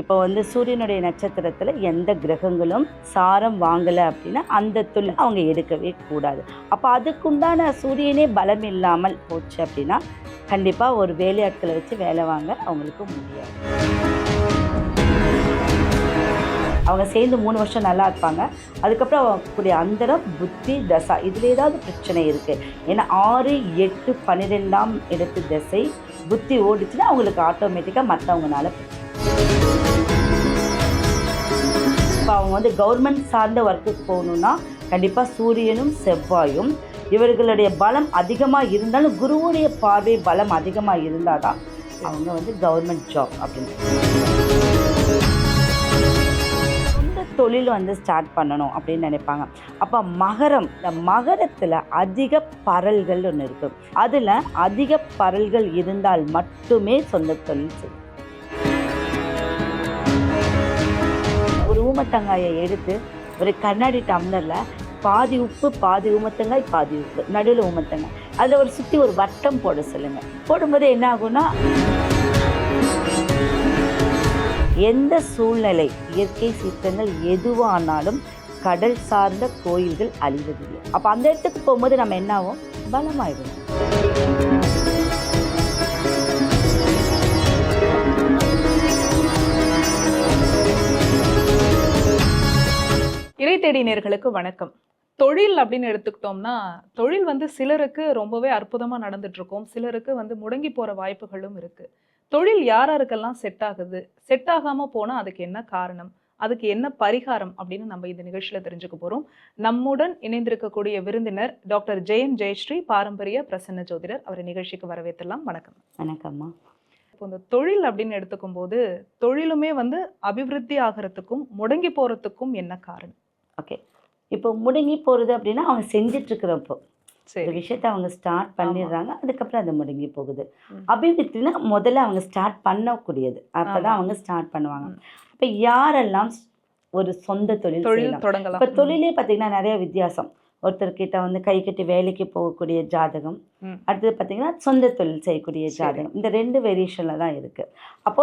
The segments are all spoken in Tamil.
இப்போ வந்து சூரியனுடைய நட்சத்திரத்தில் எந்த கிரகங்களும் சாரம் வாங்கலை அப்படின்னா அந்த தொழில் அவங்க எடுக்கவே கூடாது. அப்போ அதுக்குண்டான சூரியனே பலம் இல்லாமல் போச்சு அப்படின்னா கண்டிப்பாக ஒரு வேலையாட்களை வச்சு வேலை வாங்க அவங்களுக்கு முடியாது. அவங்க சேர்ந்து மூணு வருஷம் நல்லா இருப்பாங்க. அதுக்கப்புறம் அவங்களுடைய அந்தரம் புத்தி தசா இதில் ஏதாவது பிரச்சனை இருக்குது ஏன்னா ஆறு எட்டு பன்னிரெண்டாம் இடத்து தசை புத்தி ஓடிச்சுன்னா அவங்களுக்கு ஆட்டோமேட்டிக்காக மற்றவங்கனால பிரச்சனை அவங்க வந்து கவர்மெண்ட் சார்ந்த ஒர்க்குக்கு போகணுன்னா கண்டிப்பாக சூரியனும் செவ்வாயும். இவர்களுடைய பலம் அதிகமாக இருந்தாலும் குருவுடைய பார்வை பலம் அதிகமாக இருந்தால் தான் அவங்க வந்து கவர்மெண்ட் ஜாப் அப்படின்னு சொந்த தொழில் வந்து ஸ்டார்ட் பண்ணணும் அப்படின்னு நினைப்பாங்க. அப்போ மகரம் இந்த மகரத்தில் அதிக பரல்கள் ஒன்று இருக்குது அதில் அதிக பரல்கள் இருந்தால் மட்டுமே சொந்த தொழில் செய்யும் ஊமத்தங்காயை எடுத்து ஒரு கண்ணாடி டம்ளரில் பாதி உப்பு பாதி ஊமத்தங்காய் பாதி உப்பு. நடுவில் ஊமத்தங்காய். அதில் ஒரு சுற்றி ஒரு வட்டம் போட சொல்லுங்கள் போடும்போது என்ன ஆகும்னா எந்த சூழ்நிலை இயற்கை சீற்றங்கள் எதுவானாலும் கடல் சார்ந்த கோயில்கள் அழிவதில்லை. அப்போ அந்த இடத்துக்கு போகும்போது நம்ம என்னாகும் பலமாயிடும் இறை தேடி நேர்களுக்கு வணக்கம். தொழில் அப்படின்னு எடுத்துக்கிட்டோம்னா தொழில் வந்து சிலருக்கு ரொம்பவே அற்புதமா நடந்துட்டு இருக்கும் சிலருக்கு வந்து முடங்கி போற வாய்ப்புகளும் இருக்கு. தொழில் யார் யாருக்கெல்லாம் செட் ஆகுது? செட் ஆகாம போனா அதுக்கு என்ன காரணம்? அதுக்கு என்ன பரிகாரம் அப்படின்னு நம்ம இந்த நிகழ்ச்சியில தெரிஞ்சுக்க போறோம். நம்முடன் இணைந்திருக்கக்கூடிய விருந்தினர் டாக்டர் ஜெயம் ஜெயஸ்ரீ பாரம்பரிய பிரசன்ன ஜோதிடர். அவரை நிகழ்ச்சிக்கு வரவேற்றலாம். வணக்கம். வணக்கம்மா. இப்போ இந்த தொழில் அப்படின்னு எடுத்துக்கும் போது தொழிலுமே வந்து அபிவிருத்தி ஆகிறதுக்கும் முடங்கி போறதுக்கும் என்ன காரணம்? ஓகே இப்போ முடங்கி போகிறது அப்படின்னா அவங்க செஞ்சிட்ருக்கிறப்போ. இந்த சரி. விஷயத்தை அவங்க ஸ்டார்ட் பண்ணிடுறாங்க அதுக்கப்புறம் அது முடங்கி போகுது. ம். அபிவிருத்தினா முதல்ல அவங்க ஸ்டார்ட் பண்ணக்கூடியது. அப்போ தான். அவங்க ஸ்டார்ட் பண்ணுவாங்க. இப்போ யாரெல்லாம் ஒரு சொந்த தொழில் தொழில் தொடங்கலாம். இப்போ தொழிலே பார்த்தீங்கன்னா நிறைய வித்தியாசம். ஒருத்தர்கிட்ட வந்து கை கட்டி வேலைக்கு போகக்கூடிய ஜாதகம். அடுத்தது பார்த்தீங்கன்னா சொந்த தொழில் செய்யக்கூடிய. ஜாதகம். இந்த ரெண்டு வேரியேஷனில் தான் இருக்குது அப்போ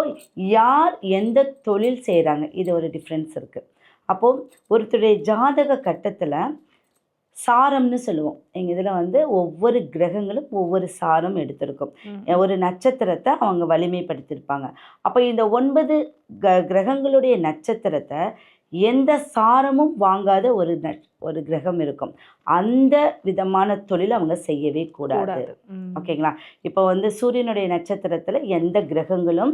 யார் எந்த தொழில் செய்கிறாங்க இது ஒரு டிஃப்ரென்ஸ் இருக்குது அப்போது ஒருத்தருடைய ஜாதக கட்டத்தில் சாரம்னு சொல்லுவோம். எங்கள் இதில் வந்து ஒவ்வொரு கிரகங்களும் ஒவ்வொரு சாரம் எடுத்திருக்கும். ஒரு நட்சத்திரத்தை அவங்க வலிமைப்படுத்தியிருப்பாங்க. அப்போ இந்த ஒன்பது க கிரகங்களுடைய நட்சத்திரத்தை எந்த சாரமும் வாங்காத ஒரு ந ஒரு கிரகம் இருக்கும். அந்த விதமான தொழில் அவங்க செய்யவே கூடாது. ஓகேங்களா? இப்போ வந்து சூரியனுடைய நட்சத்திரத்தில் எந்த கிரகங்களும்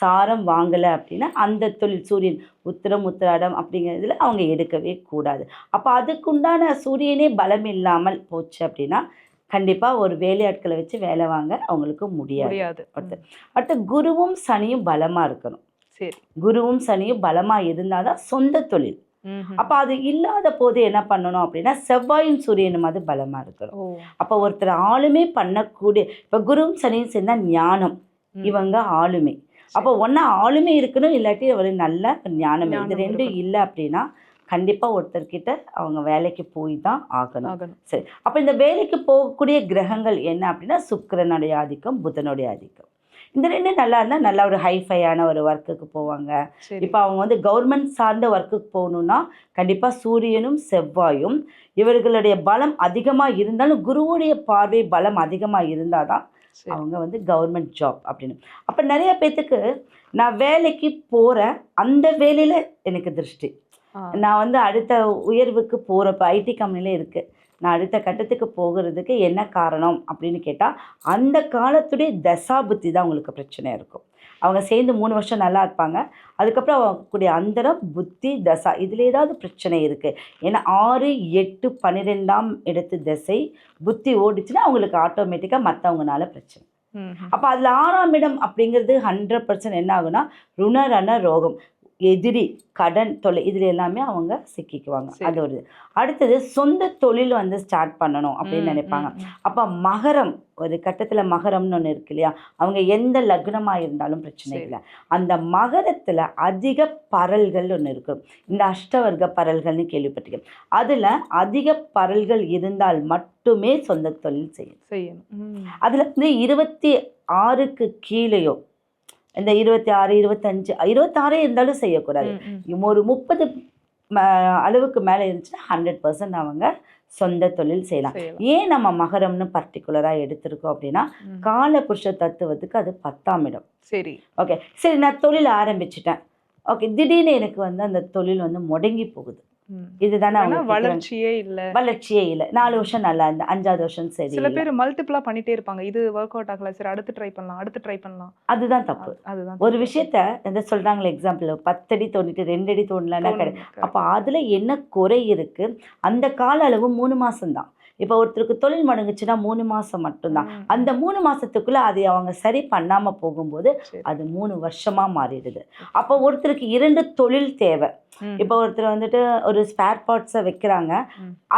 சாரம் வாங்கலை அப்படின்னா அந்த தொழில் சூரியன் உத்திரம் உத்திராடம் அப்படிங்கிறதுல அவங்க எடுக்கவே கூடாது. அப்போ அதுக்குண்டான சூரியனே பலம் இல்லாமல் போச்சு அப்படின்னா கண்டிப்பாக ஒரு வேலையாட்களை வச்சு வேலை வாங்க அவங்களுக்கு முடியாது. அடுத்து. அடுத்து குருவும் சனியும் பலமாக இருக்கணும். சரி. குருவும் சனியும் பலமாக இருந்தால் தான் சொந்த தொழில். அப்போ அது இல்லாத போது என்ன பண்ணணும் அப்படின்னா செவ்வாயும் சூரியனும் அது பலமாக இருக்கணும். அப்போ ஒருத்தர் ஆளுமே பண்ணக்கூடிய இப்போ குருவும் சனியும் சேர்ந்தா ஞானம். இவங்க ஆளுமை. அப்போ ஒன்றா ஆளுமை இருக்கணும் இல்லாட்டி ஒரு நல்ல ஞானம் இது ரெண்டும். இல்லை அப்படின்னா கண்டிப்பாக ஒருத்தர்கிட்ட அவங்க வேலைக்கு போய் தான் ஆகணும். சரி. அப்போ இந்த வேலைக்கு போகக்கூடிய கிரகங்கள் என்ன அப்படின்னா சுக்கிரனுடைய ஆதிக்கம் புதனுடைய ஆதிக்கம். இந்த ரெண்டும் நல்லா இருந்தால் நல்ல ஒரு ஹைஃபையான ஒரு ஒர்க்குக்கு போவாங்க. இப்போ அவங்க வந்து கவர்மெண்ட் சார்ந்த ஒர்க்குக்கு போகணுன்னா கண்டிப்பாக சூரியனும் செவ்வாயும் இவர்களுடைய பலம் அதிகமாக இருந்தாலும் குருவுடைய பார்வை பலம் அதிகமாக இருந்தால் தான். அவங்க வந்து கவர்மெண்ட் ஜாப் அப்படின்னு. அப்போ நிறைய பேர்த்துக்கு நான் வேலைக்கு போகிறேன் அந்த வேலையில் எனக்கு திருஷ்டி. நான் வந்து அடுத்த உயர்வுக்கு போகிறப்ப ஐடி கம்பெனியில் இருக்குது நான் அடுத்த கட்டத்துக்கு போகிறதுக்கு என்ன காரணம் அப்படின்னு கேட்டால் அந்த காலத்துடைய தசா புத்தி தான் உங்களுக்கு பிரச்சனையாக இருக்கும். அவங்க சேர்ந்து மூணு வருஷம் நல்லா இருப்பாங்க. அதுக்கப்புறம் அவங்களுடைய அந்தரம் புத்தி தசா இதில் ஏதாவது பிரச்சனை இருக்குது ஏன்னா ஆறு எட்டு பன்னிரெண்டாம் இடத்து திசை புத்தி ஓடிச்சுன்னா அவங்களுக்கு ஆட்டோமேட்டிக்காக மற்றவங்கனால பிரச்சனை. அப்போ அதில் ஆறாம் இடம் அப்படிங்கிறது ஹண்ட்ரட் பர்சன்ட் என்ன ஆகுனா ருணரண ரோகம். எதிரி கடன் தொலை இதில் எல்லாமே அவங்க சிக்கிக்குவாங்க. அது ஒரு. அடுத்தது சொந்த தொழில் வந்து ஸ்டார்ட் பண்ணணும் அப்படின்னு நினைப்பாங்க. அப்போ மகரம் ஒரு கட்டத்தில் மகரம்னு ஒன்று இருக்கு இல்லையா அவங்க எந்த லக்னமாக இருந்தாலும் பிரச்சனை. இல்லை அந்த மகரத்தில் அதிக பரல்கள் ஒன்று இருக்கும் இந்த அஷ்டவர்க்க பரல்கள்னு கேள்விப்பட்டிருக்கேன் அதில் அதிக பரல்கள் இருந்தால் மட்டுமே சொந்த தொழில் செய்யும் செய்யணும். அதில் வந்து இருபத்தி ஆறுக்கு கீழேயோ இந்த இருபத்தி ஆறு இருபத்தஞ்சு இருபத்தாறே இருந்தாலும் செய்யக்கூடாது. ஒரு முப்பது அளவுக்கு மேலே இருந்துச்சுன்னா ஹண்ட்ரட் பர்சன்ட் அவங்க சொந்த தொழில் செய்யலாம். ஏன் நம்ம மகரம்னு பர்டிகுலராக எடுத்திருக்கோம் அப்படின்னா ம். கால புருஷ தத்துவத்துக்கு அது பத்தாம் இடம் சரி ஓகே சரி நான் தொழில் ஆரம்பிச்சிட்டேன் ஓகே திடீர்னு எனக்கு வந்து அந்த தொழில் வந்து முடங்கி போகுது. இதுதானே. வளர்ச்சியே இல்ல. வளர்ச்சியே இல்லை. நாலு வருஷம் நல்லா இருந்த அஞ்சாவது வருஷம் சரி சில. பேர் மல்டிபிளா பண்ணிட்டே இருப்பாங்க. இது ஒர்க் அவுட் ஆகல சரி அடுத்து ட்ரை பண்ணலாம் அடுத்து ட்ரை பண்ணலாம். அதுதான் தப்பு. அது- அதுதான் ஒரு. விஷயத்த எந்த சொல்றாங்களே எக்ஸாம்பிள் பத்தடி தோண்டிட்டு ரெண்டு அடி தோண்டலன்னா கிடையாது. அப்போ அதில் என்ன குறை இருக்கு? அந்த கால அளவு மூணு மாசம்தான். இப்போ ஒருத்தருக்கு தொழில் முடங்குச்சுன்னா மூணு மாசம் மட்டும்தான். அந்த மூணு மாசத்துக்குள்ள அதை அவங்க சரி பண்ணாம போகும்போது. அது மூணு வருஷமா மாறிடுது. அப்போ ஒருத்தருக்கு இரண்டு தொழில் தேவை. இப்போ ஒருத்தர் வந்துட்டு ஒரு ஸ்பேர் பார்ட்ஸை வைக்கிறாங்க.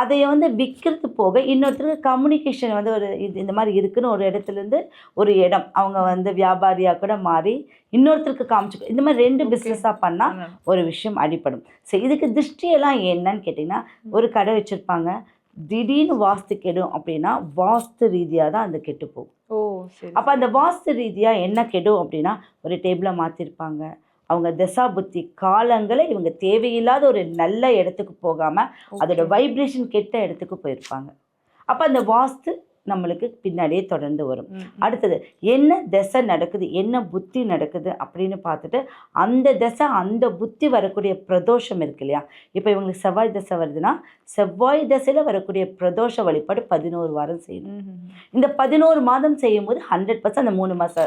அதை வந்து விற்கிறது போக இன்னொருத்தருக்கு கம்யூனிகேஷன் வந்து ஒரு இது இந்த மாதிரி இருக்குன்னு ஒரு இடத்துல இருந்து ஒரு இடம். அவங்க வந்து வியாபாரியாக கூட மாறி இன்னொருத்தருக்கு காமிச்சு இந்த மாதிரி ரெண்டு. பிஸ்னஸாக பண்ணால். ஒரு விஷயம் அடிபடும். சரி இதுக்கு திருஷ்டியெல்லாம் என்னன்னு கேட்டிங்கன்னா ஒரு கடை வச்சுருப்பாங்க. திடீர்னு வாஸ்து கெடும் அப்படின்னா வாஸ்து ரீதியாக தான் அந்த கெட்டு போகும். ஓ சரி அப்போ அந்த வாஸ்து ரீதியாக என்ன கெடும் அப்படின்னா ஒரு டேபிளை மாற்றிருப்பாங்க அவங்க தசா புத்தி காலங்களை இவங்க தேவையில்லாத ஒரு நல்ல இடத்துக்கு போகாமல். அதோட வைப்ரேஷன் கெட்ட இடத்துக்கு போயிருப்பாங்க. அப்போ அந்த வாஸ்து நம்மளுக்கு பின்னாடியே தொடர்ந்து வரும். அடுத்தது என்ன திசை நடக்குது என்ன புத்தி நடக்குது அப்படின்னு பார்த்துட்டு அந்த திசை அந்த புத்தி வரக்கூடிய பிரதோஷம் இருக்கு இல்லையா? இப்போ இவங்களுக்கு செவ்வாய் திசை வருதுன்னா செவ்வாய் திசையில் வரக்கூடிய பிரதோஷ வழிபாடு பதினோரு வாரம் செய்யணும். இந்த பதினோரு மாதம் செய்யும்போது ஹண்ட்ரட் பர்சன்ட் அந்த மூணு மாத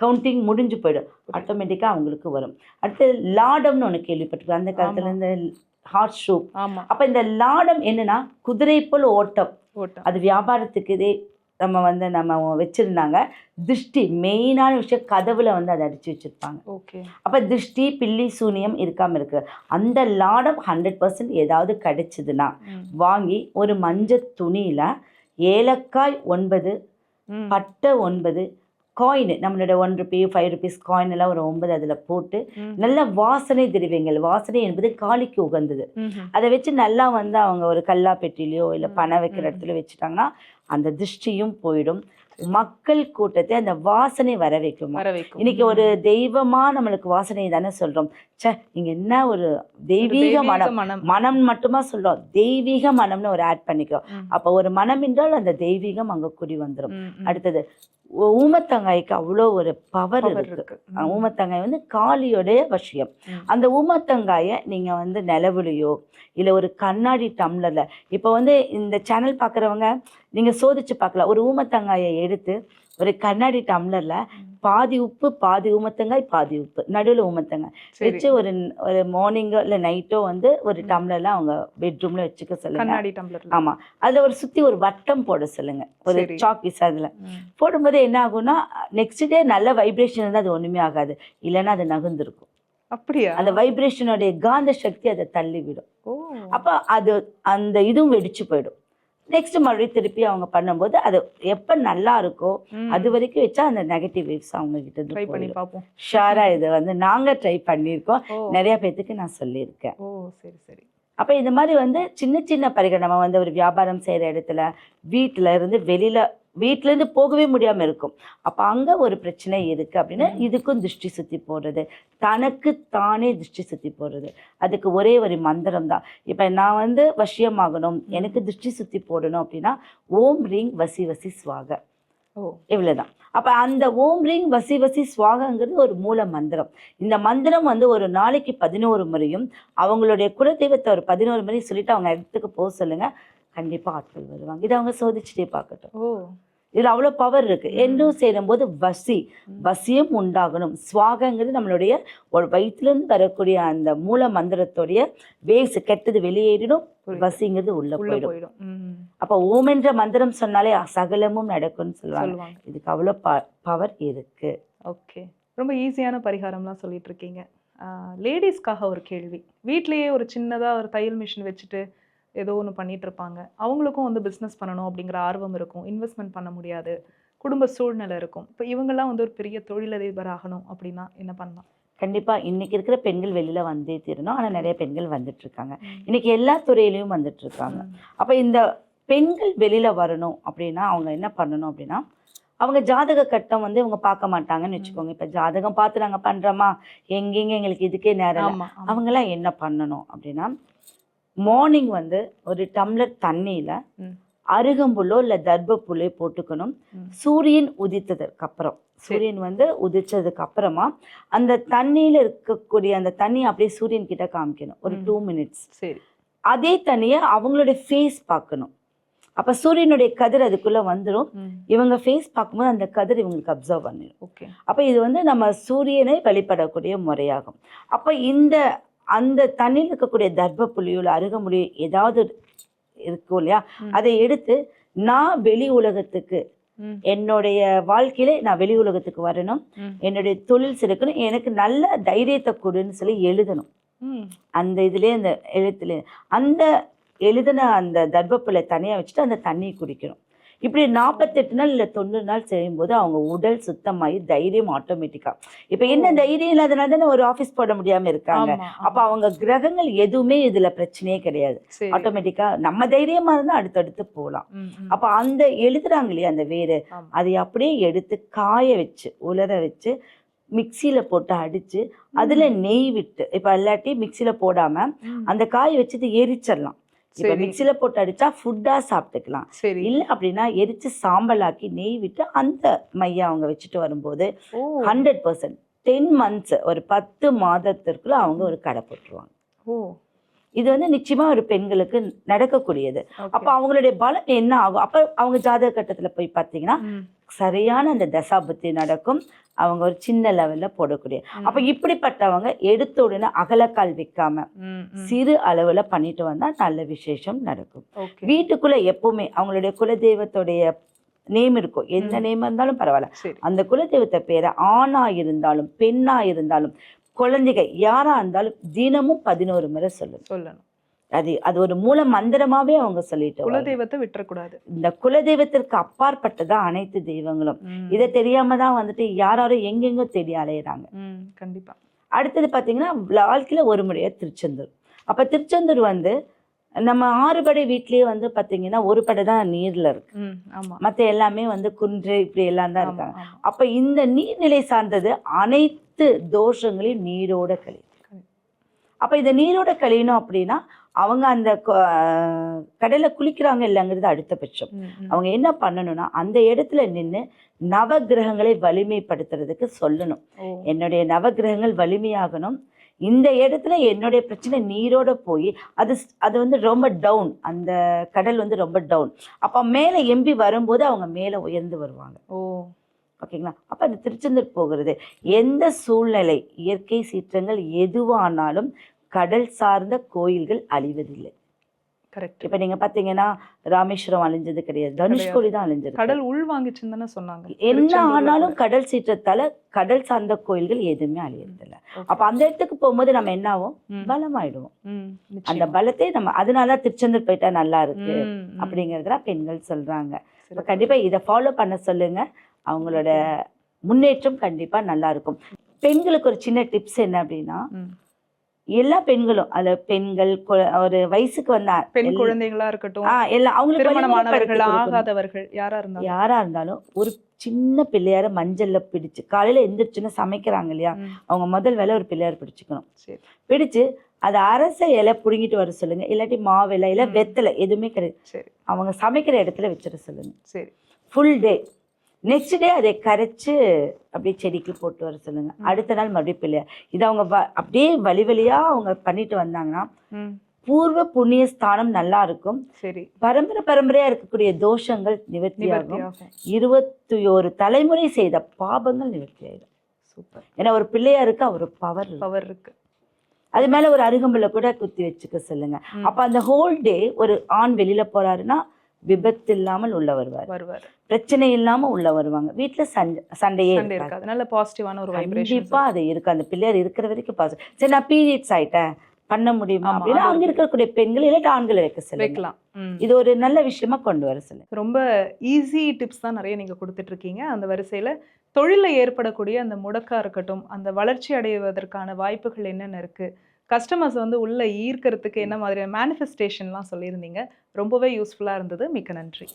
கவுண்டிங் முடிஞ்சு போயிடும். ஆட்டோமேட்டிக்காக அவங்களுக்கு வரும். அடுத்து லாடம்னு ஒன்று கேள்விப்பட்டிருக்கேன் அந்த காலத்துல இந்த ஹார்ட் ஷூ ஆமா. அப்போ இந்த லாடம் என்னன்னா குதிரை போல் ஓட்டம். அது வியாபாரத்துக்கு இதே நம்ம வந்து நம்ம வச்சுருந்தாங்க. திருஷ்டி மெயினான விஷயம் கதவுல வந்து அதை அடித்து வச்சுருப்பாங்க. ஓகே. அப்போ திருஷ்டி பில்லி சூனியம் இருக்காமல் இருக்கு. அந்த லாடம் ஹண்ட்ரட் பர்சன்ட் ஏதாவது கிடைச்சதுன்னா வாங்கி ஒரு மஞ்சள் துணியில் ஏலக்காய் ஒன்பது பட்டை ஒன்பது காயின் நம்மளோட one rupee five rupees coin எல்லாம் ஒரு ஒன்பது அதில் போட்டு நல்ல வாசனை திரவியங்கள் வாசனை என்பது காளிக்கு உகந்தது. அதை வச்சு நல்லா வந்து அவங்க ஒரு கல்லா பெட்டிலையோ இல்லை பணம் வைக்கிற. இடத்துல வச்சுட்டாங்கன்னா அந்த திருஷ்டியும் போயிடும். மக்கள் கூட்டத்தை அந்த வாசனை வர வைக்குமா இன்னைக்கு ஒரு தெய்வமா நம்மளுக்கு வாசனை தானே சொல்றோம். ச்சே இங்க என்ன ஒரு தெய்வீக மனம்? மனம். மட்டுமா சொல்றோம். தெய்வீக மனம்னு ஒரு ஆட் பண்ணிக்கிறோம். அப்போ ஒரு மனம் என்றால் அந்த தெய்வீகம் அங்க குடி வந்துடும். அடுத்தது ஊமத்தங்காய்க்கு அவ்வளோ ஒரு பவர் இருக்கு. ஊமத்தங்காய் வந்து காளியோடைய வசியம் ம். அந்த ஊமத்தங்காயை நீங்க வந்து நிலவுலையோ இல்லை ஒரு கண்ணாடி டம்ளர்ல இப்போ வந்து இந்த சேனல் பார்க்குறவங்க நீங்க சோதிச்சு பார்க்கலாம் ஒரு ஊமத்தங்காயை எடுத்து ஒரு கண்ணாடி டம்ளர்ல பாதி உப்பு பாதி ஊமத்தங்காய் பாதி உப்பு. நடுவில் ஊமத்தங்காய் சரி. வச்சு ஒரு ஒரு மார்னிங்கோ இல்லை நைட்டோ வந்து ஒரு. டம்ளர்ல அவங்க பெட்ரூம்ல வச்சுக்க சொல்லுங்க. ஆமா. அதுல ஒரு சுத்தி ஒரு வட்டம் போட சொல்லுங்க. ஒரு சரி. சாக் பீஸ் அதுல. போடும்போது என்ன ஆகும்னா நெக்ஸ்ட் டே நல்ல வைப்ரேஷன் இருந்தால் அது ஒண்ணுமே ஆகாது. இல்லைன்னா அது நகுந்திருக்கும் அப்படியா? அந்த வைப்ரேஷனுடைய காந்த சக்தி அதை தள்ளி விடும் ஓ. அப்போ அது அந்த இதுவும் வெடிச்சு போயிடும். நெக்ஸ்ட் மறுபடியும் திருப்பி அவங்க பண்ணும்போது அது எப்போ நல்லா இருக்கோ. அது வரைக்கும் வச்சா அந்த நெகட்டிவ் வேவ்ஸ் அவங்க கிட்ட ட்ரை பண்ணி போயிடும். பாப்போம் ஷாராக இது வந்து நாங்க ட்ரை பண்ணியிருக்கோம். நிறைய பேர்த்துக்கு நான் சொல்லியிருக்கேன். ஓ சரி சரி. அப்போ இந்த மாதிரி வந்து சின்ன சின்ன பரிகள் நம்ம வந்து ஒரு வியாபாரம் செய்கிற இடத்துல வீட்டில் இருந்து வெளியில் வீட்டிலேருந்து போகவே முடியாமல் இருக்கும். அப்போ அங்கே ஒரு பிரச்சனை இருக்குது அப்படின்னா. இதுக்கும் திருஷ்டி சுற்றி போடுறது தனக்கு தானே திருஷ்டி சுற்றி போடுறது அதுக்கு ஒரே ஒரு மந்திரம் தான். இப்போ நான் வந்து வசியமாகணும் எனக்கு திருஷ்டி சுற்றி போடணும் அப்படின்னா ஓம் ரீங் வசி வசி ஸ்வாக. ஓ. இவ்வளவுதான். அப்போ அந்த ஓம் ரீங் வசி வசி ஸ்வாகங்கிறது ஒரு மூல மந்திரம். இந்த மந்திரம் வந்து ஒரு நாளைக்கு பதினோரு முறையும் அவங்களுடைய குலதெய்வத்தை ஒரு பதினோரு முறை சொல்லிட்டு அவங்க இடத்துக்கு போக சொல்லுங்க. கண்டிப்பா ஆட்கள் வருவாங்க. இதை அவங்க சோதிச்சுட்டே பார்க்கட்டும். ஓ. இதுல அவ்வளோ பவர் இருக்கு. ம். என்றும் சேரும்போது வசி. வசியம் உண்டாகணும். ஸ்வாகங்கிறது நம்மளுடைய ஒரு வயிற்றுலேருந்து வரக்கூடிய அந்த மூல மந்திரத்துடைய வேவ்ஸ் கெட்டது வெளியேறிடும். வசிங்கிறது உள்ள போயிடும். அப்போ ஓம் என்ற மந்திரம் சொன்னாலே சகலமும் நடக்கும்னு சொல்லுவாங்க. இதுக்கு அவ்வளோ பவர் இருக்கு. ஓகே. ரொம்ப ஈஸியான பரிகாரம்லாம் சொல்லிட்டு இருக்கீங்க. லேடிஸ்க்காக ஒரு கேள்வி. வீட்லயே ஒரு சின்னதா ஒரு தையல் மிஷின் வச்சுட்டு ஏதோ ஒன்று பண்ணிட்டு இருப்பாங்க அவங்களுக்கும் வந்து பிஸ்னஸ் பண்ணணும் அப்படிங்கிற ஆர்வம் இருக்கும். இன்வெஸ்ட்மெண்ட் பண்ண முடியாது. குடும்ப சூழ்நிலை இருக்கும். இப்போ இவங்கெல்லாம் வந்து ஒரு பெரிய தொழிலதிபர் ஆகணும் அப்படின்னா என்ன பண்ணலாம்? கண்டிப்பா. இன்னைக்கு இருக்கிற பெண்கள் வெளியில வந்தே தீரணும். ஆனா நிறைய பெண்கள் வந்துட்டு இருக்காங்க இன்னைக்கு எல்லா துறையிலையும் வந்துட்டு இருக்காங்க ம். அப்ப இந்த பெண்கள் வெளியில வரணும் அப்படின்னா அவங்க என்ன பண்ணணும் அப்படின்னா அவங்க ஜாதக கட்டம் வந்து இவங்க பார்க்க மாட்டாங்கன்னு வச்சுக்கோங்க. இப்போ ஜாதகம் பார்த்து நாங்கள் பண்ணுறோமா எங்கெங்க எங்களுக்கு இதுக்கே நேரம். அவங்கெல்லாம் என்ன பண்ணணும் அப்படின்னா மார்னிங் வந்து ஒரு டம்ளர் தண்ணியில். அருகம்புல்லோ இல்லை தர்பப்புல்லோ போட்டுக்கணும். சூரியன் உதித்ததுக்கு அப்புறம் சூரியன் வந்து உதிச்சதுக்கு அப்புறமா அந்த தண்ணியில் இருக்கக்கூடிய அந்த தண்ணி அப்படியே சூரியன் கிட்ட காமிக்கணும். ஒரு. டூ மினிட்ஸ் சரி. அதே தண்ணியை அவங்களுடைய ஃபேஸ் பார்க்கணும். அப்போ சூரியனுடைய கதிர் அதுக்குள்ளே வந்துடும். இவங்க ஃபேஸ் பார்க்கும்போது அந்த கதிர் இவங்களுக்கு அப்சர்வ் பண்ணிடும் ஓகே. அப்போ இது வந்து நம்ம சூரியனை வழிபடக்கூடிய முறையாகும். அப்போ இந்த அந்த தண்ணியில் இருக்கக்கூடிய தர்ப்ப புலியோட அருகமுடி ஏதாவது இருக்கும் இல்லையா. அதை எடுத்து நான் வெளி உலகத்துக்கு. என்னுடைய வாழ்க்கையில நான் வெளி உலகத்துக்கு வரணும். என்னுடைய தொழில் சிறக்கணும் எனக்கு நல்ல தைரியத்தை கொடுன்னு சொல்லி எழுதணும். அந்த இதுலேயே அந்த எழுத்துல அந்த எழுதின அந்த தர்ப்பப்புல தனியாக வச்சுட்டு அந்த தண்ணியை குடிக்கணும் இப்படி நாற்பத்தெட்டு நாள் இல்லை தொண்ணூறு நாள் செய்யும்போது அவங்க உடல் சுத்தமாகி தைரியம் ஆட்டோமேட்டிக்காக இப்போ என்ன தைரியம் இல்லாதனால தானே ஒரு ஆஃபீஸ் போட முடியாமல் இருக்காங்க. அப்போ அவங்க கிரகங்கள் எதுவுமே இதில் பிரச்சனையே கிடையாது. ஆட்டோமேட்டிக்காக நம்ம தைரியமாக இருந்தால் அடுத்தடுத்து போகலாம். அப்போ அந்த எழுதுறாங்க இல்லையா அந்த வேறு. அதை அப்படியே எடுத்து காய வச்சு உலர வச்சு மிக்சியில் போட்டு அடித்து அதில் நெய் விட்டு இப்போ இல்லாட்டி மிக்சியில் போடாமல். அந்த காய வச்சது எரிச்சிடலாம். இப்போ மிக்சியில் போட்டு அடித்தா ஃபுட்டாக சாப்பிட்டுக்கலாம். இல்லை அப்படின்னா எரித்து சாம்பலாக்கி நெய் விட்டு அந்த மையை அவங்க வச்சுட்டு வரும்போது ஹண்ட்ரட் பர்சன்ட் டென் மந்த்ஸ் ஒரு பத்து மாதத்திற்குள்ள அவங்க ஒரு கடை போட்டுருவாங்க. ஓ. இது வந்து நிச்சயமா ஒரு பெண்களுக்கு நடக்கக்கூடியது. அப்போ அவங்களுடைய பலம் என்ன ஆகும் அப்போ அவங்க ஜாதக கட்டத்தில் போய் பார்த்தீங்கன்னா. சரியான அந்த தசாபுத்தி நடக்கும் அவங்க ஒரு சின்ன லெவலில் போடக்கூடிய. அப்போ இப்படிப்பட்டவங்க எடுத்த உடனே அகலக்கால் வைக்காம. சிறு அளவில் பண்ணிட்டு வந்தால் நல்ல விசேஷம் நடக்கும் வீட்டுக்குள்ள எப்பவுமே அவங்களுடைய குலதெய்வத்துடைய நேம் இருக்கும் எந்த. நேம் இருந்தாலும் பரவாயில்ல அந்த குலதெய்வத்தை பேரை ஆணா இருந்தாலும் பெண்ணா இருந்தாலும் குழந்தைகள் யாரா இருந்தாலும் தினமும் பதினோரு முறை சொல்லணும். சொல்லணும். அது அது ஒரு மூல மந்திரமாவே அவங்க சொல்லிட்டு. குலதெய்வத்தை விட்டுறக்கூடாது. இந்த குலதெய்வத்திற்கு அப்பாற்பட்டதான் அனைத்து தெய்வங்களும். இதை தெரியாம தான் வந்துட்டு யாராரும் எங்கெங்கோ தேடி அலையிறாங்க. கண்டிப்பா. அடுத்தது பார்த்தீங்கன்னா வாழ்க்கையில ஒரு முறையா திருச்செந்தூர். அப்ப திருச்செந்தூர் வந்து நம்ம ஆறு படை வீட்லயே வந்து பார்த்தீங்கன்னா ஒரு படை தான் நீர்ல இருக்கு. மற்ற எல்லாமே வந்து குன்று இப்படி எல்லாம் தான் இருக்காங்க. அப்ப இந்த நீர்நிலை சார்ந்தது அனைத்து தோஷங்களையும் நீரோட கழி அப்ப இந்த நீரோட கழியணும் அப்படின்னா அவங்க அந்த கொ- ஆஹ் கடல்ல குளிக்கிறாங்க இல்லைங்கிறது அடுத்த பட்சம். ம், ம். அவங்க என்ன பண்ணணும்னா அந்த இடத்துல நின்று நவகிரகங்களை வலிமைப்படுத்துறதுக்கு சொல்லணும். என்னுடைய நவகிரகங்கள் வலிமையாகணும். இந்த இடத்துல என்னுடைய பிரச்சனை நீரோட போய் அது அது வந்து ரொம்ப டவுன். அந்த கடல் வந்து ரொம்ப டவுன். அப்போ மேலே எம்பி வரும்போது அவங்க மேலே உயர்ந்து வருவாங்க. ஓ. ஓகேங்களா? அப்போ அந்த திருச்செந்தூர் போகிறது. எந்த சூழ்நிலை? இயற்கை சீற்றங்கள் எதுவானாலும் கடல் சார்ந்த கோயில்கள் அழிவதில்லை. கரெக்ட் இப்போ நீங்கள் பார்த்தீங்கன்னா ராமேஸ்வரம் அழிஞ்சது கிடையாது. தனுஷ்கோடி தான் அழிஞ்சிருக்கு. கடல் உள் வாங்கிச்சுன்னு தானே சொன்னாங்க. என்ன ஆனாலும் கூட. கடல் சீற்றத்தால கடல் சார்ந்த கோயில்கள் எதுவுமே அழியறதில்ல. அப்ப அந்த இடத்துக்கு போகும்போது நம்ம என்ன ஆகும் பலமாயிடுவோம். அந்த. பலத்தை நம்ம அதனால தான் திருச்செந்தூர் போயிட்டா நல்லா இருக்கு. ம், ம். அப்படிங்கறதுல பெண்கள் சொல்றாங்க. இப்ப சிறப்பு. கண்டிப்பா இதை ஃபாலோ பண்ண சொல்லுங்க. அவங்களோட முன்னேற்றம் கண்டிப்பா நல்லா இருக்கும். பெண்களுக்கு ஒரு சின்ன டிப்ஸ் என்ன அப்படின்னா. எல்லா பெண்களும் அதுல பெண்கள் ஒரு வயசுக்கு வந்த பெண் எல்லா- குழந்தைகளா இருக்கட்டும் ஆ, எல்லாம் அவங்களுக்கு திருமணமானவர்கள். ஆகாதவர்கள் யாரா இருந்தாலும். யாரா இருந்தாலும் ஒரு சின்ன பிள்ளையார மஞ்சள்ல பிடிச்சு காலையில எந்திரிச்சுன்னு சமைக்கிறாங்க இல்லையா அவங்க முதல் வேலை ஒரு பிள்ளையார் பிடிச்சுக்கணும். சரி. பிடிச்சு அதை அரச இலை புடுங்கிட்டு வர சொல்லுங்க இல்லாட்டி மாவிலை இல்லை. வெத்தலை எதுவுமே கிடையாது. அவங்க சமைக்கிற இடத்துல வச்சிட சொல்லுங்க. சரி. ஃபுல் டே நெக்ஸ்ட் டே அதை கரைச்சு அப்படியே செடிக்கு போட்டு வர சொல்லுங்க. அடுத்த நாள் மறுபடியும் பிள்ளையார் இது அவங்க அப்படியே வழி வழியா அவங்க பண்ணிட்டு வந்தாங்கன்னா பூர்வ புண்ணிய ஸ்தானம் நல்லா இருக்கும். சரி. பரம்பரை பரம்பரையா இருக்கக்கூடிய தோஷங்கள் நிவர்த்தியாகும் நிவர்த்தியாகும். இருபத்தி ஒரு தலைமுறை செய்த பாபங்கள் நிவர்த்தி ஆயிடும். சூப்பர். ஏன்னா ஒரு பிள்ளையாருக்கு அவர் பவர் பவர் இருக்கு. அது மேல ஒரு அருகம்புல்ல கூட குத்தி வச்சுக்க சொல்லுங்க. அப்ப அந்த ஹோல் டே ஒரு ஆண் வெளியில போறாருன்னா விபத்து இல்லாமல் உள்ள வருவார். வருவார். பிரச்சனை இல்லாம உள்ள வருவாங்க. வீட்டுல சண்டை சண்டையே சண்டை இருக்காது. நல்ல பாசிட்டிவான ஒரு கண்டிப்பா அது இருக்கு. அந்த பிள்ளையார் இருக்கிற வரைக்கும் பாசம் சரி நான் பீரியட்ஸ் ஆயிட்டேன். பண்ண முடியுமா அப்படின்னா அங்க இருக்கக்கூடிய பெண்கள் இல்லாட்டி ஆண்களை வைக்க சொல்லுங்க. வைக்கலாம். இது ஒரு நல்ல விஷயமா கொண்டு வர சொல்லுங்க. ரொம்ப ஈஸி டிப்ஸ் தான் நிறைய நீங்க கொடுத்துட்டு இருக்கீங்க அந்த வரிசையில தொழில்ல ஏற்படக்கூடிய அந்த முடக்கா இருக்கட்டும் அந்த வளர்ச்சி அடைவதற்கான வாய்ப்புகள் என்னென்ன இருக்கு கஸ்டமர்ஸ் வந்து உள்ள ஈர்க்கறதுக்கு என்ன மாதிரியான மேனிஃபெஸ்டேஷன்லாம் சொல்லியிருந்தீங்க. ரொம்பவே யூஸ்ஃபுல்லா இருந்தது. மிக்க நன்றி.